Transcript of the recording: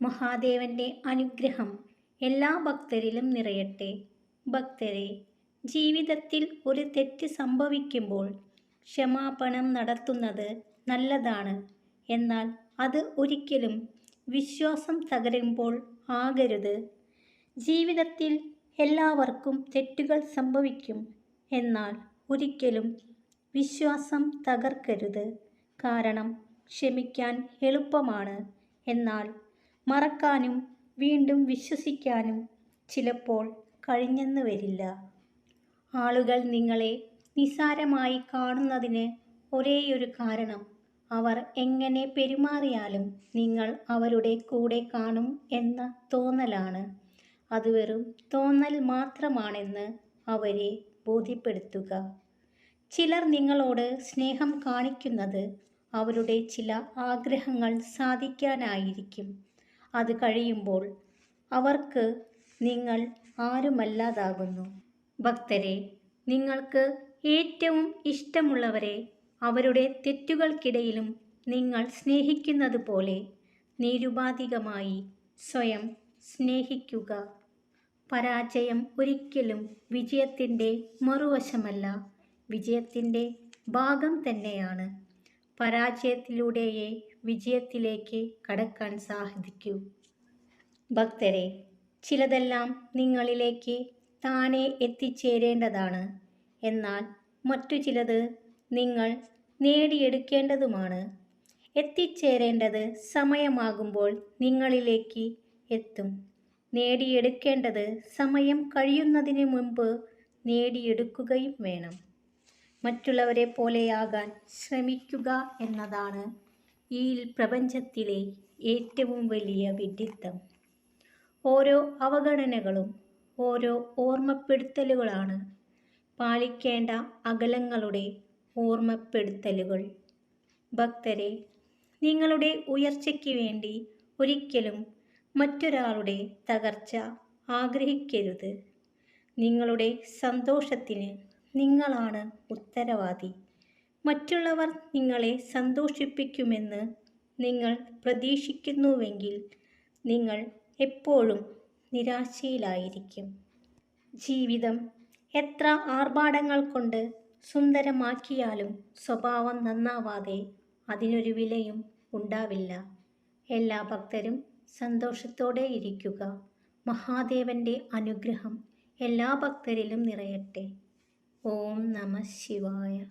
മഹാദേവന്റെ അനുഗ്രഹം എല്ലാ ഭക്തരിലും നിറയട്ടെ. ഭക്തരെ ജീവിതത്തിൽ ഒരു തെറ്റ് സംഭവിക്കുമ്പോൾ ക്ഷമാപണം നടത്തുന്നത് നല്ലതാണ്. എന്നാൽ അത് ഒരിക്കലും വിശ്വാസം തകരുമ്പോൾ ആകരുത്. ജീവിതത്തിൽ എല്ലാവർക്കും തെറ്റുകൾ സംഭവിക്കും. എന്നാൽ ഒരിക്കലും വിശ്വാസം തകർക്കരുത്. കാരണം ക്ഷമിക്കാൻ എളുപ്പമാണ്. എന്നാൽ മറക്കാനും വീണ്ടും വിശ്വസിക്കാനും ചിലപ്പോൾ കഴിഞ്ഞെന്ന് വരില്ല. ആളുകൾ നിങ്ങളെ നിസാരമായി കാണുന്നതിന് ഒരേയൊരു കാരണം അവർ എങ്ങനെ പെരുമാറിയാലും നിങ്ങൾ അവരുടെ കൂടെ കാണും എന്ന തോന്നലാണ്. അത് വെറും തോന്നൽ മാത്രമാണെന്ന് അവരെ ബോധ്യപ്പെടുത്തുക. ചിലർ നിങ്ങളോട് സ്നേഹം കാണിക്കുന്നത് അവരുടെ ചില ആഗ്രഹങ്ങൾ സാധിക്കാനായിരിക്കും. അത് കഴിയുമ്പോൾ അവർക്ക് നിങ്ങൾ ആരുമല്ലാതാകുന്നു. ഭക്തരെ നിങ്ങൾക്ക് ഏറ്റവും ഇഷ്ടമുള്ളവരെ അവരുടെ തെറ്റുകൾക്കിടയിലും നിങ്ങൾ സ്നേഹിക്കുന്നത് പോലെ നിരുപാധികമായി സ്വയം സ്നേഹിക്കുക. പരാജയം ഒരിക്കലും വിജയത്തിന്റെ മറുവശമല്ല. വിജയത്തിന്റെ ഭാഗം തന്നെയാണ്. പരാജയത്തിലൂടെയേ വിജയത്തിലേക്ക് കടക്കാൻ സാധിക്കൂ. ഭക്തരെ ചിലതെല്ലാം നിങ്ങളിലേക്ക് താനെ എത്തിച്ചേരേണ്ടതാണ്. എന്നാൽ മറ്റു ചിലത് നിങ്ങൾ നേടിയെടുക്കേണ്ടതുമാണ്. എത്തിച്ചേരേണ്ടത് സമയമാകുമ്പോൾ നിങ്ങളിലേക്ക് എത്തും. നേടിയെടുക്കേണ്ടത് സമയം കഴിയുന്നതിന് മുമ്പ് നേടിയെടുക്കുകയും വേണം. മറ്റുള്ളവരെ പോലെയാകാൻ ശ്രമിക്കുക എന്നതാണ് ഈ പ്രപഞ്ചത്തിലെ ഏറ്റവും വലിയ വിഡിത്തം ഓരോ അവഗണനകളും ഓരോ ഓർമ്മപ്പെടുത്തലുകളാണ് പാലിക്കേണ്ട അകലങ്ങളുടെ ഓർമ്മപ്പെടുത്തലുകൾ. ഭക്തരെ നിങ്ങളുടെ ഉയർച്ചയ്ക്ക് വേണ്ടി ഒരിക്കലും മറ്റൊരാളുടെ തകർച്ച ആഗ്രഹിക്കരുത്. നിങ്ങളുടെ സന്തോഷത്തിന് നിങ്ങളാണ് ഉത്തരവാദി. മറ്റുള്ളവർ നിങ്ങളെ സന്തോഷിപ്പിക്കുമെന്ന് നിങ്ങൾ പ്രതീക്ഷിക്കുന്നുവെങ്കിൽ നിങ്ങൾ എപ്പോഴും നിരാശയിലായിരിക്കും. ജീവിതം എത്ര ആർഭാടങ്ങൾ കൊണ്ട് സുന്ദരമാക്കിയാലും സ്വഭാവം നന്നാവാതെ അതിനൊരു വിലയും ഉണ്ടാവില്ല. എല്ലാ ഭക്തരും സന്തോഷത്തോടെ ഇരിക്കുക. മഹാദേവന്റെ അനുഗ്രഹം എല്ലാ ഭക്തരിലും നിറയട്ടെ. ഓം നമ ശിവായ.